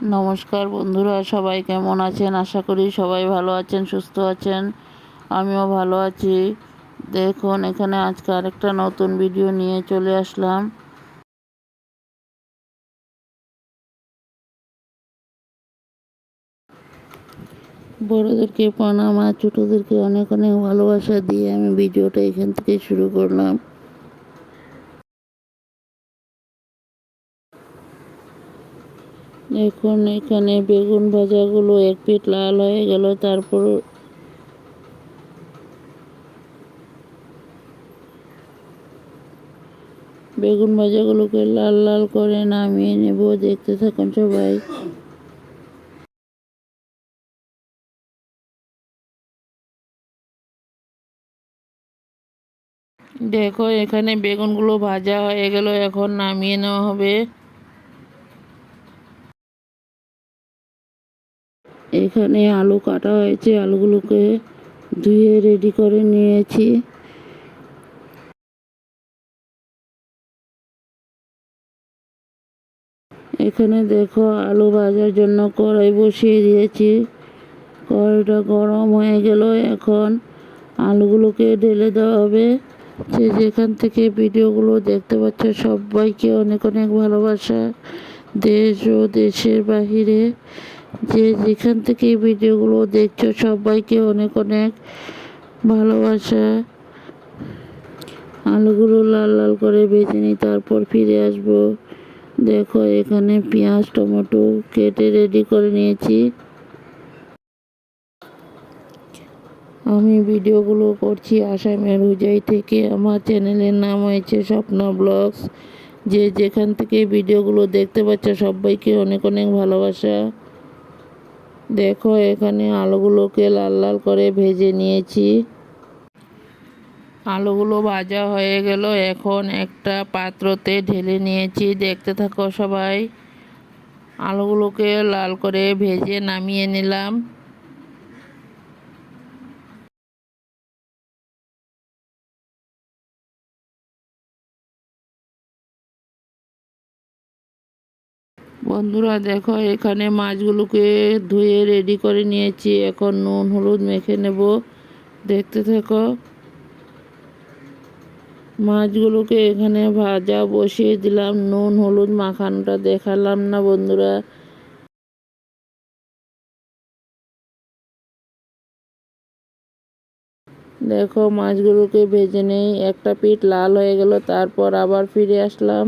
নমস্কার বন্ধুরা, সবাই কেমন আছেন? আশা করি সবাই ভালো আছেন, সুস্থ আছেন। আমিও ভালো আছি। দেখুন, এখানে আজকে আরেকটা নতুন ভিডিও নিয়ে চলে আসলাম। বড়োদেরকে প্রণাম আর ছোটোদেরকে অনেক অনেক ভালোবাসা দিয়ে আমি ভিডিওটা এখান থেকে শুরু করলাম। এখন এখানে বেগুন ভাজাগুলো এক পিঠ লাল হয়ে গেল, তারপর বেগুন ভাজাগুলোকে লাল লাল করে নামিয়ে নেব। দেখতে থাকুন সবাই। দেখো, এখানে বেগুনগুলো ভাজা হয়ে গেল, এখন নামিয়ে নেওয়া হবে। এখানে আলু কাটা হয়েছে, আলুগুলোকে ধুয়ে রেডি করে নিয়েছি। এখানে দেখো আলু ভাজার জন্য কড়াই বসিয়ে দিয়েছি। কড়াইটা গরম হয়ে গেল, এখন আলুগুলোকে ঢেলে দেওয়া হবে। যে যেখান থেকে ভিডিওগুলো দেখতে পাচ্ছ, সবাইকে অনেক অনেক ভালোবাসা। দেশ ও দেশের বাহিরে যে যেখান থেকে এই ভিডিওগুলো দেখছ সবাইকে অনেক অনেক ভালোবাসা। আলুগুলো লাল লাল করে ভেজে নিই, তারপর ফিরে আসব। দেখো, এখানে পেঁয়াজ, টমেটো কেটে রেডি করে নিয়েছি। আমি ভিডিওগুলো করছি আসামের হুজাই থেকে। আমার চ্যানেলের নাম হয়েছে স্বপ্না ব্লগস। যে যেখান থেকে ভিডিওগুলো দেখতে পাচ্ছ, সবাইকে অনেক অনেক ভালোবাসা। দেখো, এখানে আলুগুলোকে লাল লাল করে ভেজে নিয়েছি। আলুগুলো ভাজা হয়ে গেল। এখন একটা পাত্রতে ঢেলে নিয়েছি। দেখতে থাকো সবাই। আলুগুলোকে লাল করে ভেজে নামিয়ে নিলাম। বন্ধুরা, দেখো এখানে মাছগুলোকে ধুয়ে রেডি করে নিয়েছি। এখন নুন, হলুদ মেখে নেব। দেখতে থাকো। মাছগুলোকে এখানে ভাজা বসিয়ে দিলাম। নুন, হলুদ মাখানোটা দেখালাম না বন্ধুরা। দেখো মাছগুলোকে ভেজে নেই। একটা পিঠ লাল হয়ে গেল, তারপর আবার ফিরে আসলাম।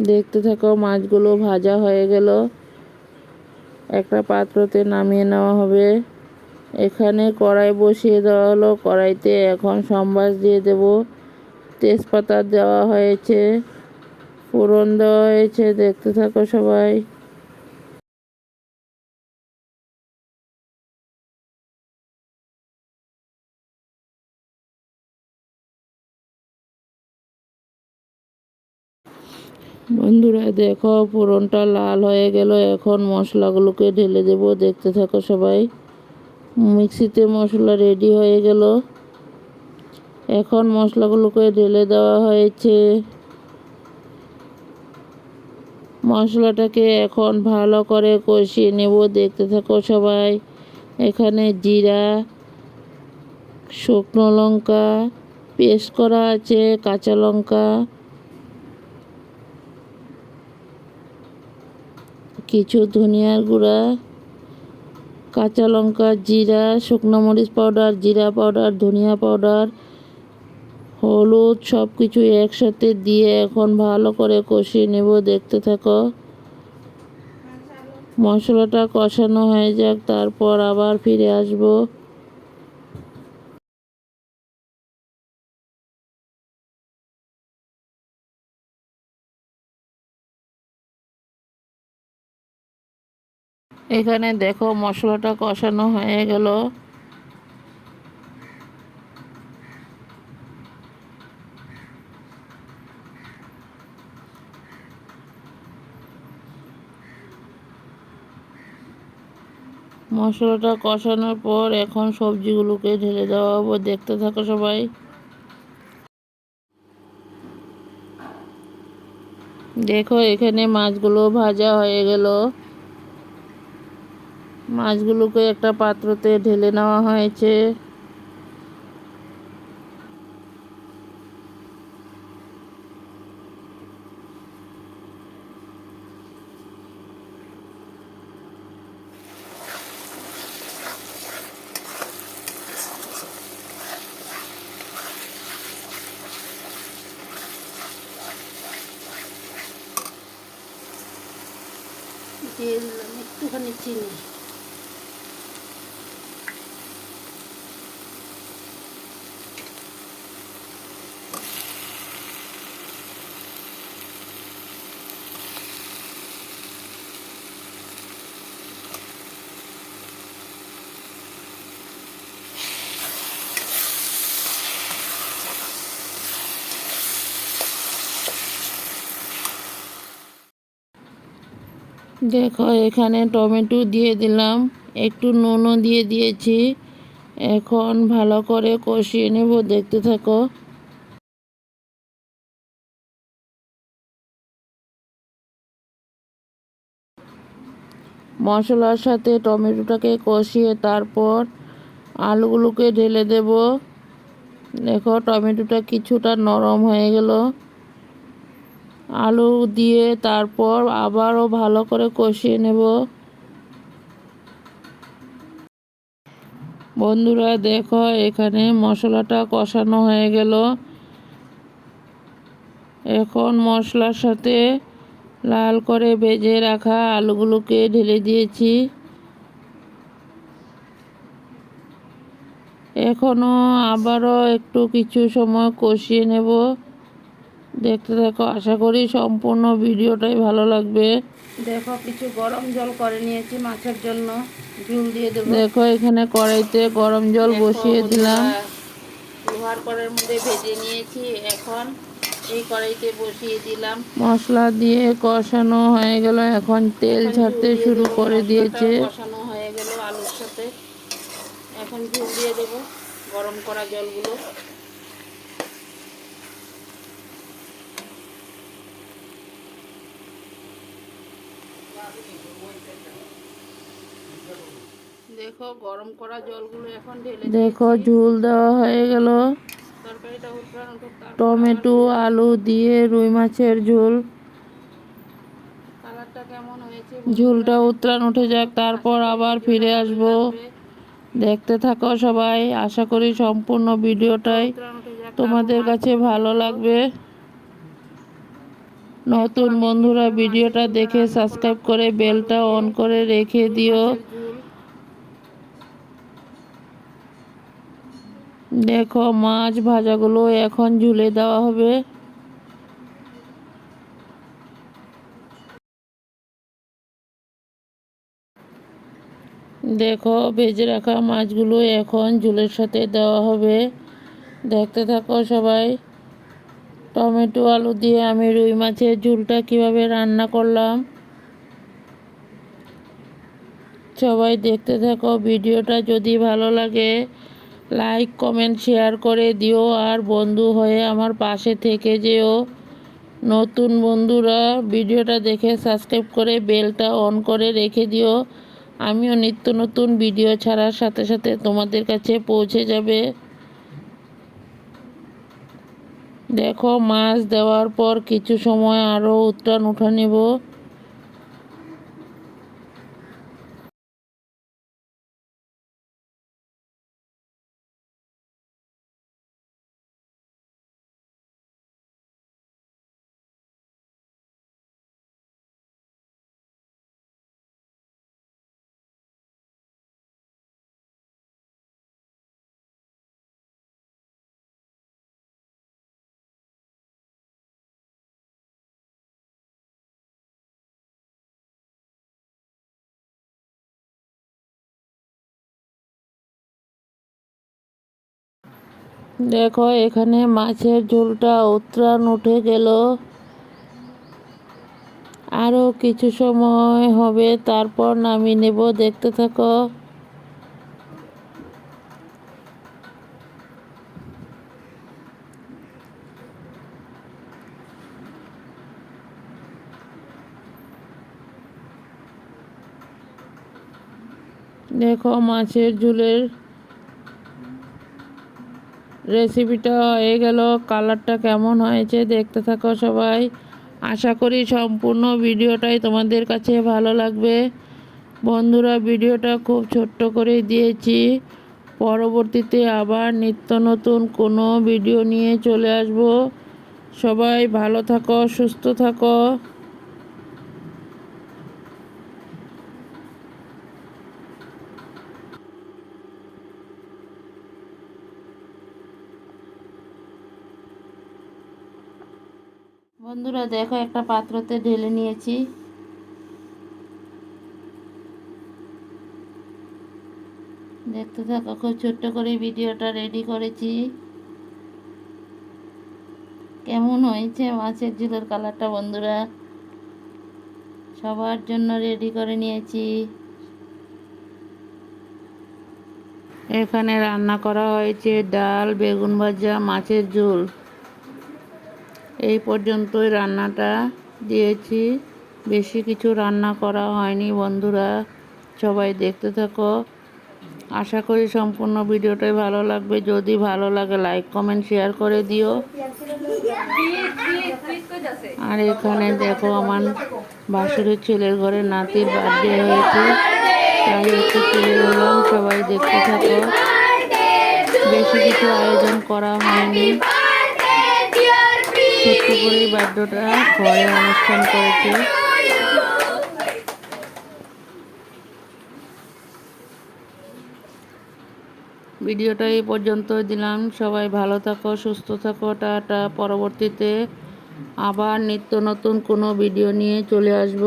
দেখতে থাকো, মাছগুলো ভাজা হয়ে গেল। একটা পাত্রতে নামিয়ে নেওয়া হবে। এখানে কড়াই বসিয়ে দেওয়া হলো। কড়াইতে এখন সম্বাস দিয়ে দেব। তেজপাতা দেওয়া হয়েছে, ফোড়ন দেওয়া হয়েছে, দেখতে থাকো সবাই। বন্ধুরা, দেখো, ফোড়নটা লাল হয়ে গেল। এখন মশলাগুলোকে ঢেলে দেব। দেখতে থাকো সবাই। মিক্সিতে মশলা রেডি হয়ে গেল। এখন মশলাগুলোকে ঢেলে দেওয়া হয়েছে। মশলাটাকে এখন ভালো করে কষিয়ে নেব। দেখতে থাকো সবাই। এখানে জিরা, শুকনো লঙ্কা, পেস্ট করা আছে, কাঁচা লঙ্কা কিছু ধনিয়ার গুঁড়া, কাঁচা লঙ্কা জিরা, শুকনো মরিচ পাউডার, জিরা পাউডার, ধনিয়া পাউডার, হলুদ সব কিছু একসাথে দিয়ে এখন ভালো করে কষিয়ে নেব। দেখতে থাকো। মশলাটা কষানো হয়ে যাক, তারপর আবার ফিরে আসব। এখানে দেখো মশলাটা কষানো হয়ে গেল। মশলাটা কষানোর পর এখন সবজিগুলোকে ঢেলে দেওয়া হবে। দেখতে থাকো সবাই। দেখো এখানে মাছগুলো ভাজা হয়ে গেল। মাছগুলোকে একটা পাত্রতে ঢেলে নেওয়া হয়েছে। দিলাম একটুখানি চিনি। দেখো, এখানে টমেটো দিয়ে দিলাম। একটু নুনও দিয়ে দিয়েছি। এখন ভালো করে কষিয়ে নেব, দেখতে থাকো। মশলার সাথে টমেটোটাকে কষিয়ে তারপর আলুগুলোকে ঢেলে দেব। দেখো, টমেটোটা কিছুটা নরম হয়ে গেল। আলু দিয়ে তারপর আবারও ভালো করে কষিয়ে নেব। বন্ধুরা, দেখো, এখানে মশলাটা কষানো হয়ে গেল। এখন মশলার সাথে লাল করে ভেজে রাখা আলুগুলোকে ঢেলে দিয়েছি। এখনও আবারও একটু কিছু সময় কষিয়ে নেব। দেখতে দেখো আশা করি সম্পূর্ণ ভিডিওটাই ভালো লাগবে। দেখো কিছু গরম জল করে নিয়েছি মাছের জন্য। ঝুল দিয়ে দেবো। দেখো এখানে কড়াইতে গরম জল বসিয়ে দিলাম। লোহার কড়ের মধ্যে ভেজে নিয়েছি। এখন এই কড়াইতে বসিয়ে দিলাম। মশলা দিয়ে কষানো হয়ে গেল। এখন তেল ছাড়তে শুরু করে দিয়েছে। কষানো হয়ে গেল আলুর সাথে। এখন ঝুল দিয়ে দেবো গরম করা জলগুলো। দেখো গরম করা জলগুলো এখন ঢেলে দেখো। ঝুল দেওয়া হয়ে গেল। তরকারিটা টমেটো আলু দিয়ে রুই মাছের ঝোল। কালারটা কেমন হয়েছে ঝোলটা উত্তরাণ উঠে যাক তারপর আবার ফিরে আসব। দেখতে থাকো সবাই। আশা করি সম্পূর্ণ ভিডিওটাই তোমাদের কাছে ভালো লাগবে। নতুন বন্ধুরা ভিডিওটা দেখে সাবস্ক্রাইব করে বেলটা অন করে রেখে দিও ঝুল দেখো, মাছ ভাজাগুলো এখন ঝুলে দেওয়া হবে। দেখো, ভেজে রাখা মাছগুলো এখন ঝুলের সাথে দেওয়া হবে। দেখতে থাকো সবাই, টমেটো, আলু দিয়ে আমি রুই মাছের ঝুলটা কীভাবে রান্না করলাম। সবাই দেখতে থাকো, ভিডিওটা যদি ভালো লাগে লাইক কমেন্ট শেয়ার করে দিও। আর বন্ধু হয়ে আমার পাশে থেকে যেও। নতুন বন্ধুরা, ভিডিওটা দেখে সাবস্ক্রাইব করে বেলটা অন করে রেখে দিও। আমিও নিত্য নতুন ভিডিও ছাড়ার সাথে সাথে তোমাদের কাছে পৌঁছে যাবে। দেখো, মাছ দেওয়ার পর কিছু সময় আরও উত্তান উঠা নেব। দেখো, এখানে মাছের ঝোলটা উত্রাণ উঠে গেল। আরও কিছু সময় হবে, তারপর নামিয়ে নেব, দেখতে থাকো। দেখো, মাছের ঝোলের রেসিপিটা হয়ে গেল কালারটা কেমন হয়েছে দেখতে থাকো সবাই। আশা করি সম্পূর্ণ ভিডিওটাই তোমাদের কাছে ভালো লাগবে। বন্ধুরা, ভিডিওটা খুব ছোট্ট করে দিয়েছি। পরবর্তীতে আবার নিত্য নতুন কোনো ভিডিও নিয়ে চলে আসব। সবাই ভালো থাকো, সুস্থ থাকো। বন্ধুরা দেখো, একটা পাত্রতে ঢেলে নিয়েছি। দেখতে থাকো, খুব ছোট্ট করে ভিডিওটা রেডি করেছি। কেমন হয়েছে মাছের ঝোলের কালারটা বন্ধুরা? সবার জন্য রেডি করে নিয়েছি। এখানে রান্না করা হয়েছে ডাল, বেগুন ভাজা, মাছের ঝোল। এই পর্যন্তই রান্নাটা দিয়েছি। বেশি কিছু রান্না করা হয়নি বন্ধুরা, সবাই দেখতে থাকো। আশা করি সম্পূর্ণ ভিডিওটাই ভালো লাগবে। যদি ভালো লাগে লাইক কমেন্ট শেয়ার করে দিও। আর এখানে দেখো আমার বাসুরের ছেলের ঘরে নাতির বার্থডে হয়েছে। তাই একটু তুলে সবাই দেখতে থাকো। বেশি কিছু আয়োজন করা হয়নি। ছোট্ট বার্থডেটা ঘরে অনুষ্ঠান করেছে। ভিডিওটা এই পর্যন্ত দিলাম। সবাই ভালো থাকো, সুস্থ থাকো, টাটা। পরবর্তীতে আবার নিত্য নতুন কোনো ভিডিও নিয়ে চলে আসব।